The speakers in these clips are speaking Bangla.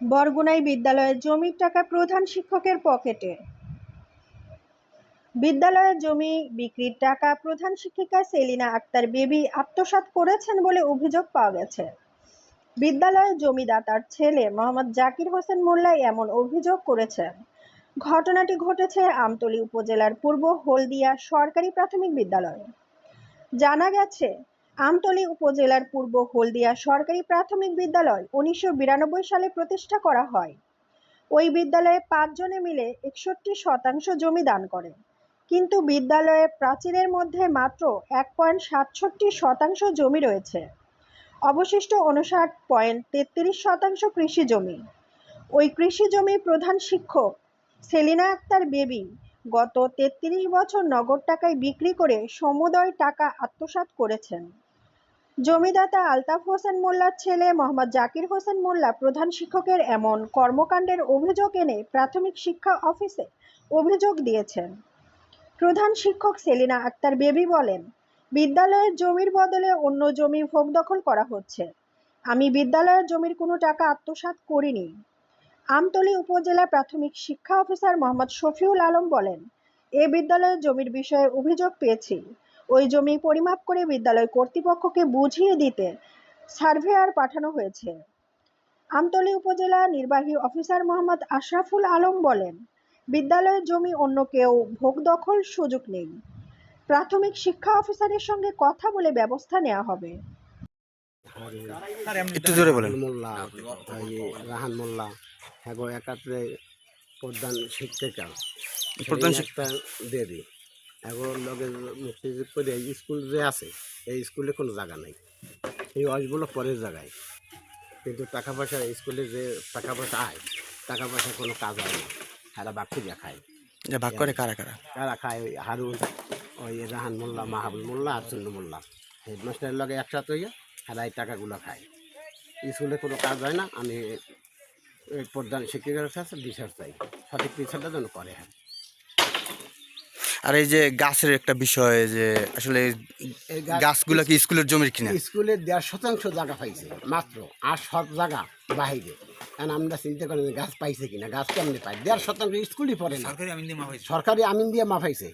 বরগুনায় বিদ্যালয়ের জমির টাকা প্রধান শিক্ষকের পকেটে। বিদ্যালয়ের জমি বিক্রির টাকা প্রধান শিক্ষিকা সেলিনা আক্তার বেবি আত্মসাৎ করেছেন বলে অভিযোগ পাওয়া গেছে। বিদ্যালয়ের জমিদাতার ছেলে মোহাম্মদ জাকির হোসেন মোল্লাই এমন অভিযোগ করেছেন। ঘটনাটি ঘটেছে আমতলী উপজেলার পূর্ব হলদিয়া সরকারি প্রাথমিক বিদ্যালয়ে। জানা গেছে আমতলী উপজেলার পূর্ব হলদিয়া সরকারি প্রাথমিক বিদ্যালয় উনিশশো বিরানব্বই সালে প্রতিষ্ঠা করা হয়। ওই বিদ্যালয়ে পাঁচজনে মিলে একষট্টি শতাংশ জমি দান করে। কিন্তু বিদ্যালয়ে প্রাচীরের মধ্যে মাত্র এক পয়েন্ট সাতষট্টি শতাংশ জমি রয়েছে। অবশিষ্ট উনষাট পয়েন্ট তেত্রিশ শতাংশ কৃষি জমি। ওই কৃষি জমি প্রধান শিক্ষক সেলিনা আক্তার বেবি গত তেত্রিশ বছর নগদ টাকায় বিক্রি করে সমুদয় টাকা আত্মসাৎ করেছেন। জমিদাতা আলতাফ হোসেন মোল্লার ছেলে মোহাম্মদ জাকির হোসেন মোল্লা প্রধান শিক্ষকের এমন কর্মকাণ্ডের অভিযোগ এনে প্রাথমিক শিক্ষা অফিসে অভিযোগ দিয়েছেন। প্রধান শিক্ষক সেলিনা আক্তার বেবি বলেন, বিদ্যালয়ের জমির বদলে অন্য জমি ভোগ দখল করা হচ্ছে। আমি বিদ্যালয়ের জমির কোনো টাকা আত্মসাৎ করিনি। আমতলী উপজেলা প্রাথমিক শিক্ষা অফিসার মোহাম্মদ শফিউল আলম বলেন, এ বিদ্যালয়ের জমির বিষয়ে অভিযোগ পেয়েছি। ওই জমি পরিমাপ করে বিদ্যালয় কর্তৃপক্ষকে বুঝিয়ে দিতে সার্ভেয়ার পাঠানো হয়েছে। আমতলী উপজেলা নির্বাহী অফিসার মোহাম্মদ আশরাফুল আলম বলেন বিদ্যালয়ের জমি অন্য কেউ ভোগ দখল সুযোগ নেই। প্রাথমিক শিক্ষা অফিসারের সঙ্গে কথা বলে ব্যবস্থা নেওয়া হবে। একটু জোরে বলেন। মোল্লা এই রাহান মোল্লা হ্যাঁ একাত্রে প্রধান শিক্ষিকা। প্রধান সেই দেবী। এখন লগে করে স্কুল যে আছে এই স্কুলে কোনো জায়গা নাই। এই অসগুলো পরের জায়গায়। কিন্তু টাকা পয়সা স্কুলে যে টাকা পয়সা আয় টাকা পয়সা কোনো কাজ হয় না। এরা বাকি যা খায়। ভাগ করে কারা কারা? কারা খায় ওই হারুন ওই রাহান মোল্লা মাহাবুল মোল্লা আর চন্ডু মোল্লা হেডমাস্টারের লগে একসাথে হইয়া এরা এই টাকাগুলো খায়। স্কুলে কোনো কাজ হয় না আমি প্রধান শিক্ষকের কাছে বিচার চাই। সঠিক বিচারটা যেন করে হ্যাঁ। আর এই যে গাছের একটা বিষয় যে আসলে এই গাছগুলা কি স্কুলের জমির কিনা? স্কুলে দেড় শতাংশ জায়গা পাইছে মাত্র। আর সব জায়গা বাহিরে। কারণ আমরা চিন্তা করি গাছ পাইছে কিনা গাছ কেমনি পাই দেড় শতাংশ স্কুলই পড়ে না। সরকারি আমিন দিয়ে মাফ হয়েছে সরকারি আমিন দিয়ে মাফাইছে।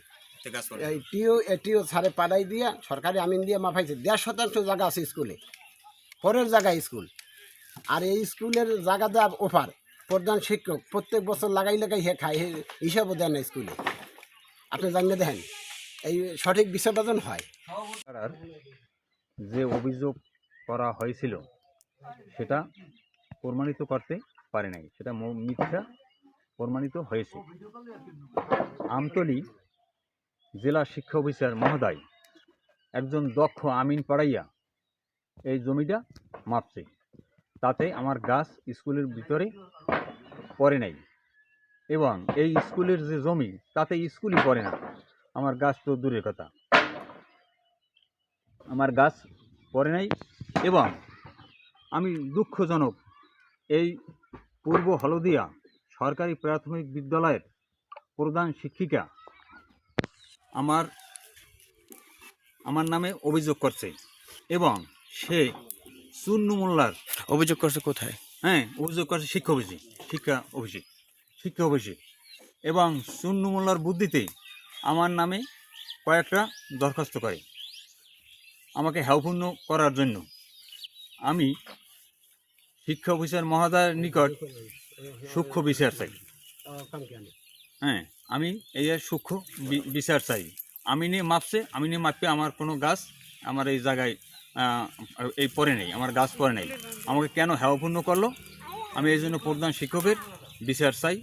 টিও এটিও ছাড়ে পাড়াই দিয়া সরকারি আমিন দিয়ে মাফাইছে। দেড় শতাংশ জায়গা আছে স্কুলে। পরের জায়গায় স্কুল। আর এই স্কুলের জায়গা দেওয়া ওফার প্রধান শিক্ষক প্রত্যেক বছর লাগাই লাগাই হে খায় হে হিসাবও দেয় না স্কুলে। আপনি জানিয়ে দেখেন, এই সঠিক বিষয়টা যেন হয়। যে অভিযোগ করা হয়েছিল, সেটা প্রমাণিত করতে পারে নাই। সেটা মিথ্যা প্রমাণিত হয়েছে। আমতলি জেলা শিক্ষা অফিসার মহোদয় একজন দক্ষ আমিন পাড়াইয়া এই জমিটা মাপছে। তাতে আমার গাছ স্কুলের ভিতরে পড়ে নাই। এবং এই স্কুলের যে জমি তাতে স্কুলই পড়ে না। আমার গাছ তো দূরের কথা। আমার গাছ পড়ে নাই এবং আমি দুঃখজনক এই পূর্ব হলদিয়া সরকারি প্রাথমিক বিদ্যালয়ের প্রধান শিক্ষিকা আমার আমার নামে অভিযোগ করছে এবং সে চুন্নু মোল্লার অভিযোগ করছে কোথায়? হ্যাঁ অভিযোগ করছে শিক্ষা অফিসে শিক্ষা অফিসে শিক্ষা অফিসে এবং চুন্নু বুদ্ধিতে আমার নামে কয়েকটা দরখাস্ত করে। আমাকে হেয়পূর্ণ করার জন্য। আমি শিক্ষা অফিসার মহোদয়ের নিকট সূক্ষ্ম বিচার চাই। হ্যাঁ আমি এই সূক্ষ্ম বিচার চাই। আমি নিয়ে মাপছে আমি নিয়ে মাপে আমার কোনো গাছ আমার এই জায়গায় এই পরে নেই, আমার গাছ পরে নেই। আমাকে কেন হেয়পূর্ণ করল? আমি এই জন্য প্রধান শিক্ষকের বিচার চাই।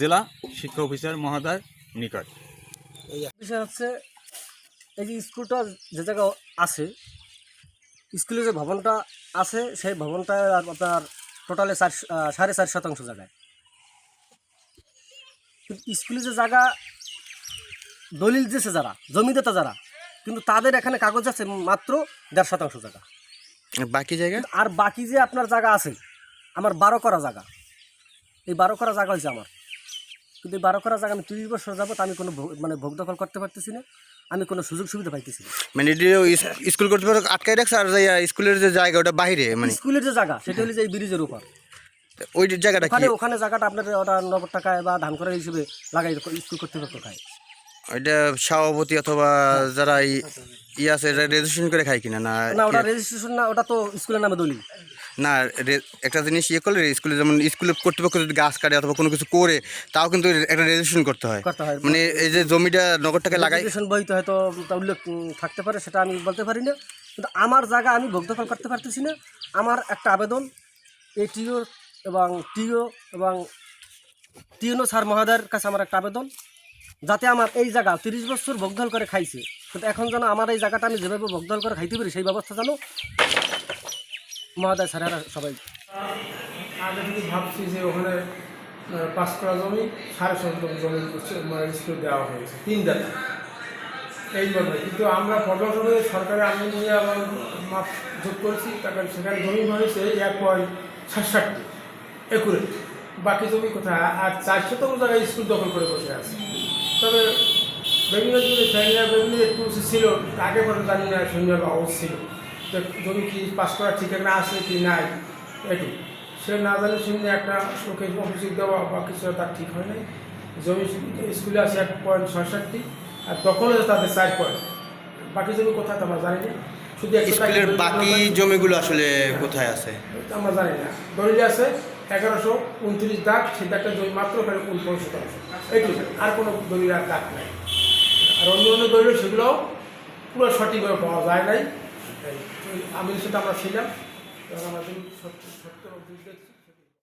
জেলা শিক্ষা অফিসার মহোদয়ের নিকট। বিষয় হচ্ছে এই যে স্কুলটা যে জায়গা আছে স্কুলে যে ভবনটা আছে সেই ভবনটা আপনার টোটালে চার সাড়ে চার শতাংশ জায়গায়। কিন্তু স্কুলের যে জায়গা দলিল দিয়েছে যারা জমিদাতা যারা কিন্তু তাদের এখানে কাগজ আছে মাত্র দেড় শতাংশ জায়গা। বাকি জায়গা? আর বাকি যে আপনার জায়গা আছে আমার বারো করা জায়গা। এই বারো করা জায়গা হয়েছে আমার। কিন্তু বারো করা জায়গা আমি তিরিশ বছর যাবত আমি কোনো মানে ভোগ দখল করতে পারতেছি না। আমি কোনো সুযোগ সুবিধা পাইতেছি না। মানে স্কুল কর্তৃপক্ষ আটকাই রাখছে আর স্কুলের যে জায়গা ওটা বাইরে মানে? স্কুলের যে জায়গা সেটা হলো যে এই ব্রিজের উপর। ওই জায়গাটা ওখানে ওখানে জায়গাটা আপনার ওটা নগদ টাকায় বা ধান করা হিসেবে লাগাই স্কুল কর্তৃপক্ষ খায়। ওইটা সভাপতি অথবা যারা ই- আছে রেজিস্ট্রেশন করে খায় কিনা? না না ওটা রেজিস্ট্রেশন না ওটা তো স্কুলের নামে দলিল। না একটা জিনিস ইয়ে করলে স্কুলে যেমন স্কুলে কর্তৃপক্ষ যদি গাছ কাটে অথবা কোনো কিছু করে তাও কিন্তু একটা রেজিস্ট্রেশন করতে হয়। করতে হয়। মানে এই যে জমিটা নগদ টাকা লাগাই রেজিস্ট্রেশন বইতে হয়তো তা উল্লেখ থাকতে পারে সেটা আমি বলতে পারি না। কিন্তু আমার জায়গা আমি ভোগ দখল করতে পারতেছি না। আমার একটা আবেদন এটিও এবং টিও এবং টিএনও স্যার মহোদয়ের কাছে আমার একটা আবেদন। যাতে আমার এই জায়গা তিরিশ বছর ভোগদল করে খাইছে। কিন্তু এখন যেন আমার এই জায়গাটা আমি যেভাবে ভোগদল করে খাইতে পারি, সেই ব্যবস্থা যেন মহোদয় স্যারেরা সবাই আগে থেকে ভাবছি যে ওখানে পাঁচ করা জমি, সাড়ে সত্তর জমি উচ্চ- মানে দেওয়া হয়েছে, তিন দাতা। এইভাবে কিন্তু আমরা পর্যটনে সরকারি আমি নিয়ে আবার মাপ যোগ করেছি তারপর সেখানে জমি হয়েছে এক পয়েন্ট সাতষট্টি একুরেট বাকি জমি কোথায়? আর চারশো তো জায়গায় স্কুল দখল করে বসে আছে। তবে বিভিন্ন জমি ফ্যামিলি বিভিন্ন একটু ছিল আগে পরে জানি না সৈন্য অবস্থা ছিল। তো জমি কি পাস করার ঠিকানা আছে কি নাই এটু সে না জানি শুনে একটা ওকে অভিযোগ দেওয়া বা কিছু তার ঠিক হয় নাই। জমি স্কুলে আছে এক পয়েন্ট ছয়ষট্টি আর তখন তাদের চার পয়েন্ট বাকি জমি কোথায় তো আমরা জানি না। শুধু একটা স্কুলের বাকি জমিগুলো আসলে কোথায় আছে? আমরা জানি না। দলিল আছে এগারোশো উনত্রিশ দাগ, সেই দাগটা জমি মাত্র ওখানে উনপঞ্চাশ শতাংশ। এইটুকু আর কোনো দলিল আর দাগ নাই। আর অন্য অন্য দলিল সেগুলোও পুরো সঠিকভাবে পাওয়া যায় নাই। আমি সেটা আমরা ছিলাম। আমাদের সত্য সত্য দেখছি